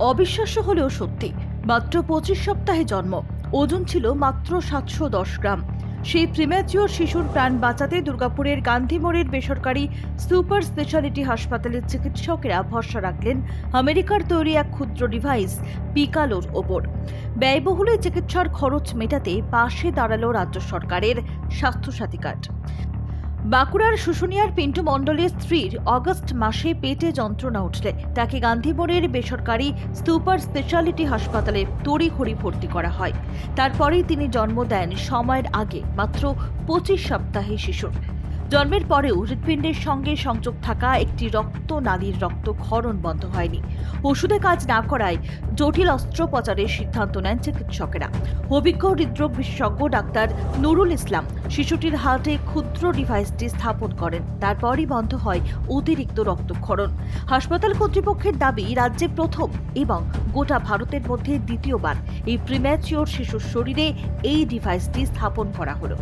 অবিশ্বাস্য হলেও সত্যি। মাত্র পঁচিশ সপ্তাহে জন্ম। ওজন ছিল মাত্র সাতশো দশ গ্রাম। সেই প্রিম্যাচিওর শিশুর প্রাণ বাঁচাতে দুর্গাপুরের গান্ধী মোড়ের বেসরকারি সুপার স্পেশালিটি হাসপাতালের চিকিৎসকেরা ভরসা রাখলেন আমেরিকার তৈরি এক ক্ষুদ্র ডিভাইস পিকালোর ওপর। ব্যয়বহুল চিকিৎসার খরচ মেটাতে পাশে দাঁড়াল রাজ্য সরকারের স্বাস্থ্যসাথী কার্ড। বাঁকুড়ার শুশুনিয়ার পিন্টু মণ্ডলের স্ত্রীর অগস্ট মাসে পেটে যন্ত্রণা উঠলে। তাকে গান্ধীপুরের বেসরকারি সুপার স্পেশালিটি হাসপাতালে তড়িঘড়ি ভর্তি করা হয়। তারপরেই তিনি জন্ম দেন সময়ের আগে, মাত্র পঁচিশ সপ্তাহে শিশুর। জন্মের পরেও হৃৎপিণ্ডের সঙ্গে সংযোগ থাকা একটি রক্ত নালীর রক্তক্ষরণ বন্ধ হয়নি। ওষুধে কাজ না করায় জটিল অস্ত্রোপচারের সিদ্ধান্ত নেন চিকিৎসকেরা। অভিজ্ঞ হৃদরোগ বিশেষজ্ঞ ডাক্তার নুরুল ইসলাম শিশুটির হার্টে ক্ষুদ্র ডিভাইসটি স্থাপন করেন। তারপরই বন্ধ হয় অতিরিক্ত রক্তক্ষরণ। হাসপাতাল কর্তৃপক্ষের দাবি, রাজ্যে প্রথম এবং গোটা ভারতের মধ্যে দ্বিতীয়বার এই প্রিম্যাচিওর শিশুর শরীরে এই ডিভাইসটি স্থাপন করা হলো।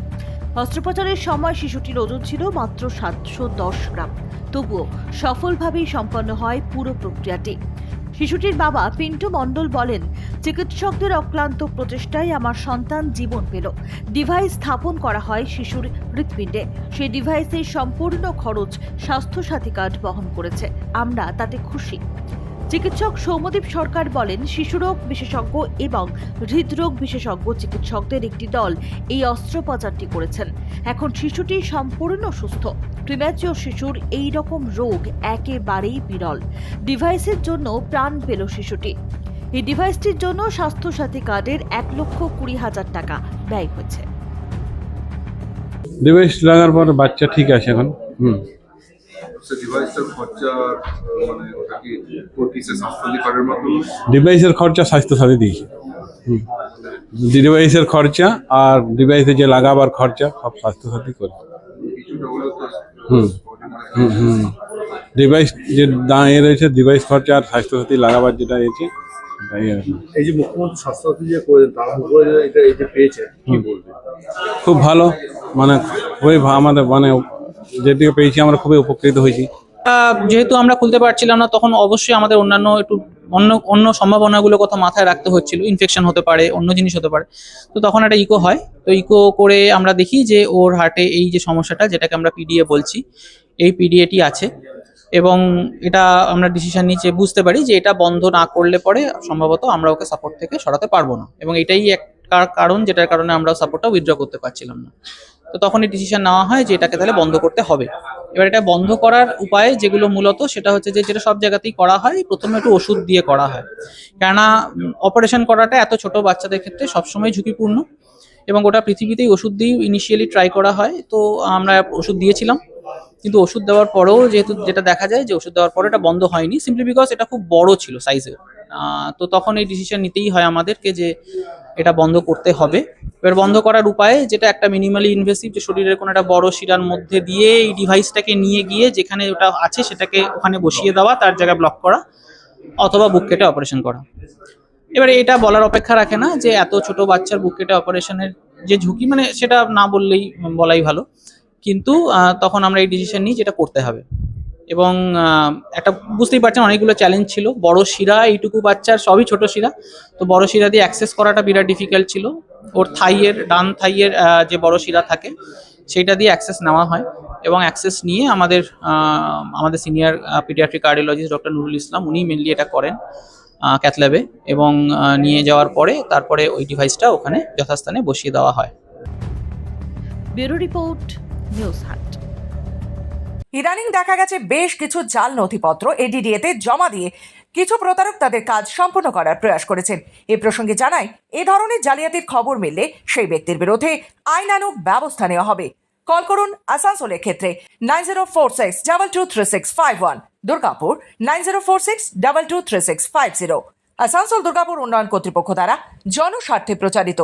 অস্ত্রোপচারের সময় শিশুটির ওজন ছিল মাত্র সাতশো দশ গ্রাম। তবুও সফলভাবেই সম্পন্ন হয় পুরো প্রক্রিয়াটি। শিশুটির বাবা পিন্টু মণ্ডল বলেন, চিকিৎসকদের অক্লান্ত প্রচেষ্টায় আমার সন্তান জীবন পেল। ডিভাইস স্থাপন করা হয় শিশুর হৃৎপিণ্ডে। সেই ডিভাইসের সম্পূর্ণ খরচ স্বাস্থ্যসাথী কার্ড বহন করেছে। আমরা তাতে খুশি। চিকিৎসক সৌমদীপ সরকার বলেন, শিশুরোগ বিশেষজ্ঞ এবং হৃদরোগ বিশেষজ্ঞ চিকিৎসকদের একটি দল এই অস্ত্রোপচারটি করেছেন। এখন শিশুটি সম্পূর্ণ সুস্থ। প্রিম্যাচিওর শিশুর এই রকম রোগ একেবারেই বিরল। ডিভাইসের জন্য প্রাণ পেল শিশুটি। এই ডিভাইসটির জন্য স্বাস্থ্যসাথী কার্ডের এক লক্ষ কুড়ি হাজার টাকা ব্যয় হয়েছে। ডিভাইস লাগার পর বাচ্চা ঠিক আছে এখন? হুম। সে ডিভাইসটার খরচা মানে ওটা কি স্বাস্থ্যসাথী কার্ডের মাধ্যমে ডিভাইসের খরচা স্বাস্থ্যসাথী দিয়েছে হুম। ডিভাইসের খরচা আর ডিভাইসে যে লাগাবার খরচা সব স্বাস্থ্য স্বাস্থ্যসাথী করে। হুম। হুম হুম। ডিভাইস যে দাঁ এ রয়েছে ডিভাইস খরচা আর স্বাস্থ্যসাথী লাগাবার যেটা এসেছে সেটাই আর কি। এই যে মুখ্যমন্ত্রী স্বাস্থ্যসাথী যে করেছেন তার উপরে এটা এই যে পেয়েছে কি বলবে খুব ভালো। মানে খুবই আমাদের মানে যেদিকে পেয়েছি, আমরা খুবই উপকৃত হয়েছি। যেহেতু আমরা খুলতে পারছিলাম না, তখন অবশ্যই আমাদের অন্যান্য একটু অন্য অন্য সম্ভাবনাগুলো কথা মাথায় রাখতে হচ্ছিল। ইনফেকশন হতে পারে, অন্য জিনিস হতে পারে। তো তখন একটা ইকো হয়। তো ইকো করে আমরা দেখি যে, ওর হার্টে এই যে সমস্যাটা, যেটাকে আমরা পিডিএ বলছি, এই পিডিএটি আছে। এবং এটা আমরা ডিসিশন নিচে বুঝতে পারি যে, এটা বন্ধ না করলে পরে সম্ভবত আমরা ওকে সাপোর্ট থেকে সরাতে পারব না। এবং এটাই এক কারণ, যেটার কারণে আমরা সাপোর্টটা উইথড্র করতে পারছিলাম না। তো তখনই ডিসিশন নেওয়া হয় যে এটাকে তাহলে বন্ধ করতে হবে। এবার এটা বন্ধ করার উপায় যেগুলো মূলত সেটা হচ্ছে যে যেটা সব জায়গাতেই করা হয়, প্রথমে একটু ওষুধ দিয়ে করা হয়। কেননা অপারেশন করাটা এত ছোট বাচ্চাদের ক্ষেত্রে সবসময় ঝুঁকিপূর্ণ এবং গোটা পৃথিবীতেই ওষুধ দিয়েই ইনিশিয়ালি ট্রাই করা হয়। তো আমরা ওষুধ দিয়েছিলাম, কিন্তু ওষুধ দেওয়ার পরেও যেহেতু যেটা দেখা যায় যে ওষুধ দেওয়ার পরে এটা বন্ধ হয়নি সিম্পলি বিকজ এটা খুব বড় ছিল সাইজে তো তখন এই ডিসিশন নিতেই হয় আমাদেরকে যে এটা বন্ধ করতে হবে। এবার বন্ধ করার উপায় যেটা একটা মিনিমালি ইনভেসিভ যে শরীরের কোনো একটা বড় শিরার মধ্যে দিয়ে এই ডিভাইসটাকে নিয়ে গিয়ে যেখানে ওটা আছে সেটাকে ওখানে বসিয়ে দেওয়া, তার জায়গায় ব্লক করা অথবা বুক কেটে অপারেশন করা। এবারে এটা বলার অপেক্ষা রাখে না যে এত ছোট বাচ্চার বুক কেটে অপারেশনের যে ঝুঁকি মানে সেটা না বললেই বলাই ভালো। কিন্তু তখন আমরা এই ডিসিশন নিই যেটা করতে হবে। এবং একটা বুঝতেই পারছেন অনেকগুলো চ্যালেঞ্জ ছিল। বড় শিরা, এইটুকু বাচ্চার সবই ছোট শিরা। তো বড় শিরা দিয়ে অ্যাক্সেস করাটা বিরাট ডিফিকাল্ট ছিল। ওর থাইয়ের ডান থাইয়ের যে বড় শিরা থাকে সেইটা দিয়ে অ্যাক্সেস নেওয়া হয় এবং অ্যাক্সেস নিয়ে আমাদের আমাদের senior paediatric cardiologist doctor Nurul Islam উনি মেনলি এটা করেন ক্যাথল্যাবে এবং নিয়ে যাওয়ার পরে তারপরে ওই ডিভাইসটা ওখানে যথাস্থানে বসিয়ে দেওয়া হয়। ব্যুরো রিপোর্ট নিউজ হাট। ইদানিং দেখা গেছে বেশ কিছু জাল নথিপত্র এডিডিএতে জমা দিয়ে কিছু প্রতারক তাদের কাজ সম্পূর্ণ করার প্রয়াস করেছেন। এ প্রসঙ্গে জানায়, এ ধরনের জালিয়াতির খবর মিললে সেই ব্যক্তির বিরুদ্ধে আইনানুগ ব্যবস্থা নেওয়া হবে। কল করুন আসানসোলের ক্ষেত্রে nine zero four six, double two three six five one, Durgapur nine zero four six, double two three six five zero. Asansol, Durgapur উন্নয়ন কর্তৃপক্ষ দ্বারা জনস্বার্থে প্রচারিত।